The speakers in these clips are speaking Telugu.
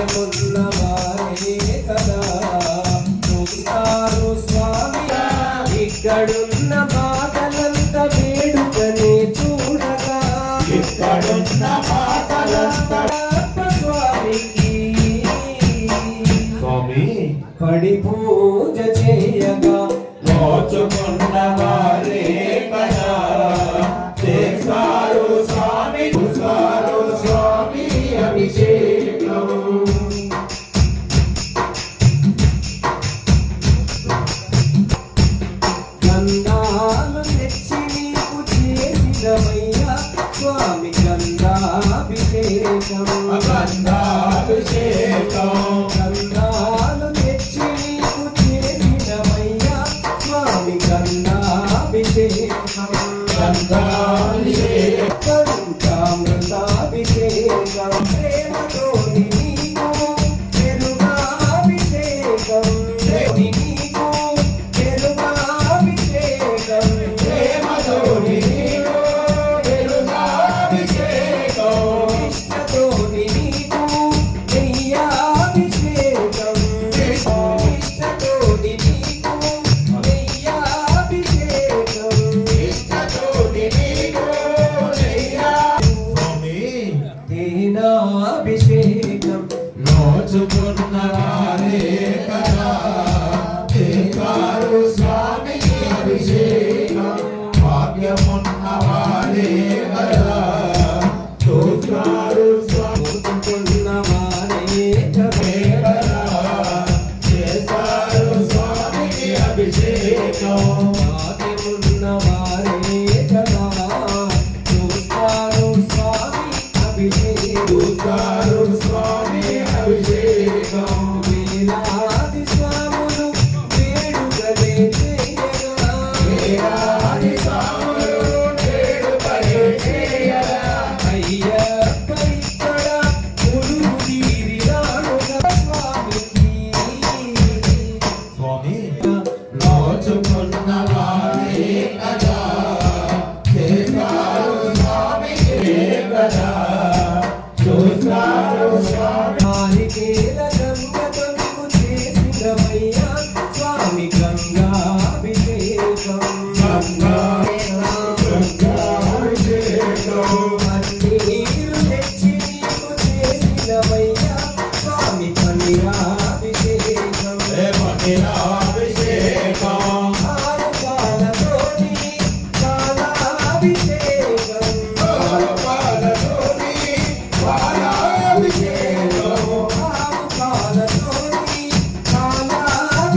కార్యమున్న వారే కదా చూస్తారు స్వామి ఇక్కడున్న వేడుకనే చూడగా ఇక్కడున్న బాధలంత స్వామికి స్వామి పడి పూజ చేయగా మోచుకున్న వారే కదా. అభిషేకం రోజు పొందవారే కదా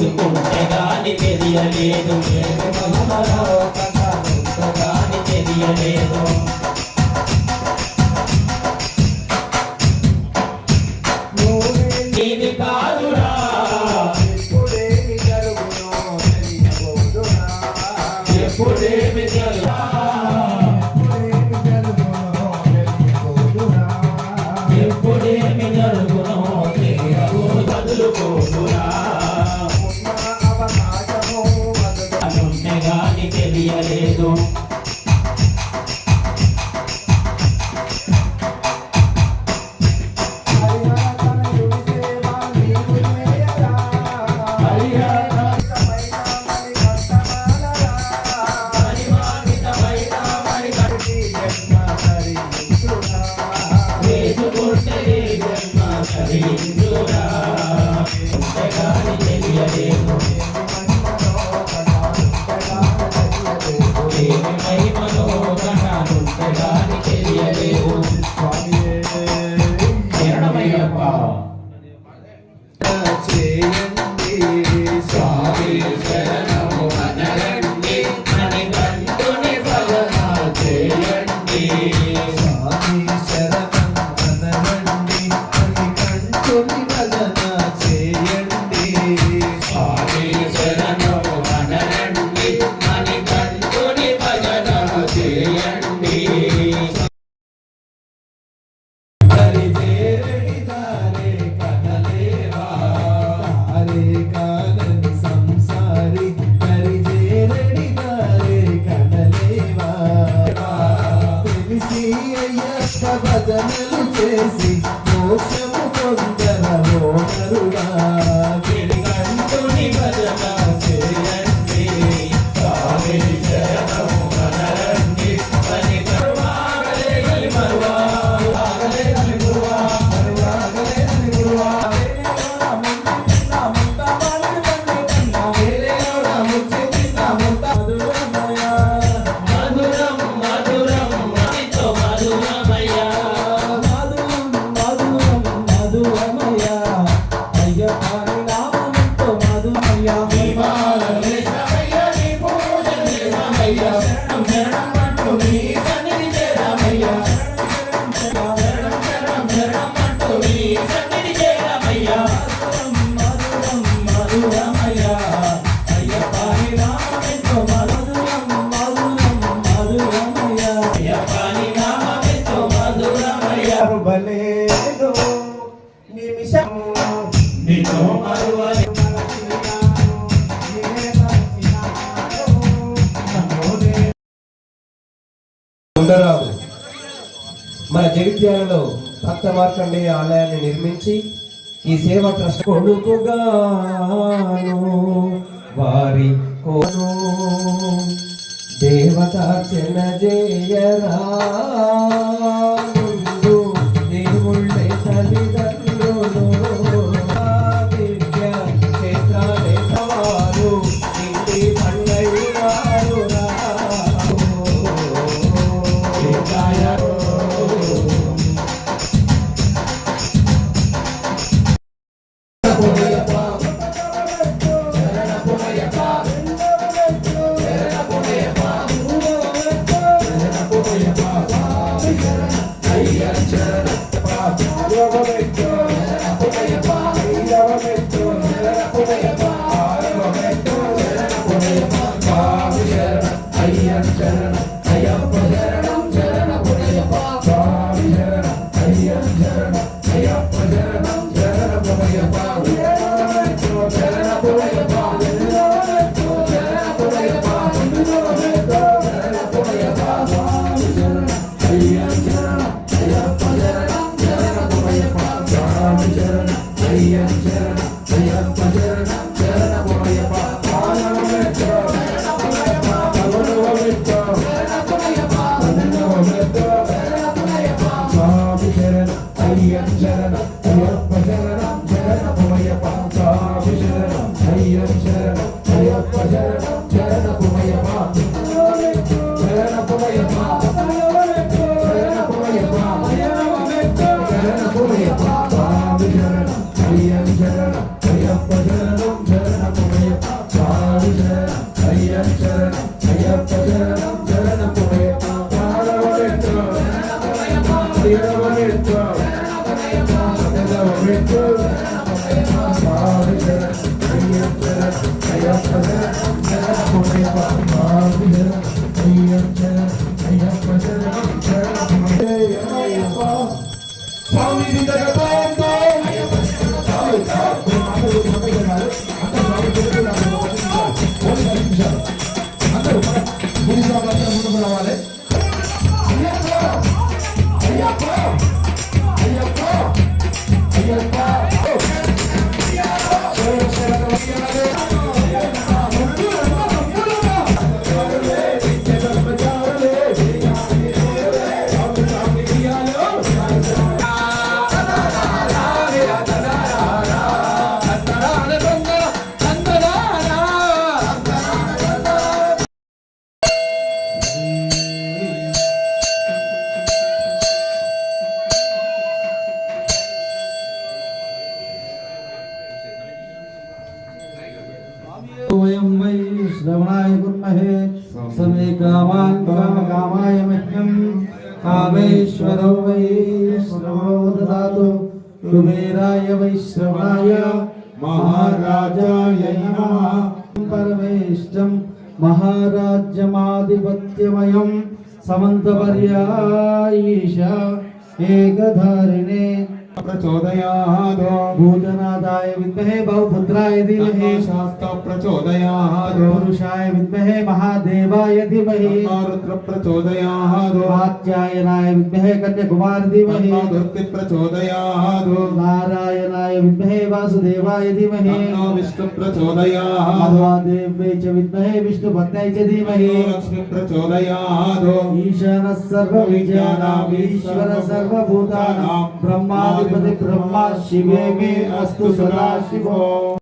తెలుసుకుంటే గాని తెలియలేదు. మహిమరా Maria. సాధనలు చేసి మోక్షము పొందరో నరుడా ఉండరాదు. మన జగిత్యాలలో భక్త మార్కండే ఆలయాన్ని నిర్మించి ఈ సేవ ట్రస్ట్ కొడుకుగాను వారి కోను దేవతార్చన జయరా. Paulinho da Gabá. कुबेराय वै श्रवणाय महाराजाय नमः परमेष्टं महाराज्यमाधिपत्यमयं समन्तपर्यायीश एकधारिणे प्रचोदयादो। भूतनाथाय विद्महे बहुपुत्राय धीमहि। शास्त्र प्रचोदयादो। पुरुषाय विद्महे महादेवाय धीमहि। रुद्र प्रचोदयादो। कात्यायनाय विद्महे कन्याकुमार धीमहि। दुर्ति प्रचोदयादो। नारायणाय विद्महे वासुदेवाय धीमहि। विष्णु प्रचोदयादो। महादेव्यै च विद्महे विष्णुभक्त्यै च धीमहि। लक्ष्मी प्रचोदयादो। ईशानः सर्वविद्यानाम् ईश्वर सर्वभूतानां ब्रह्माधिपति ब्रह्मा शिवे मे अस्तु सदा शिवो।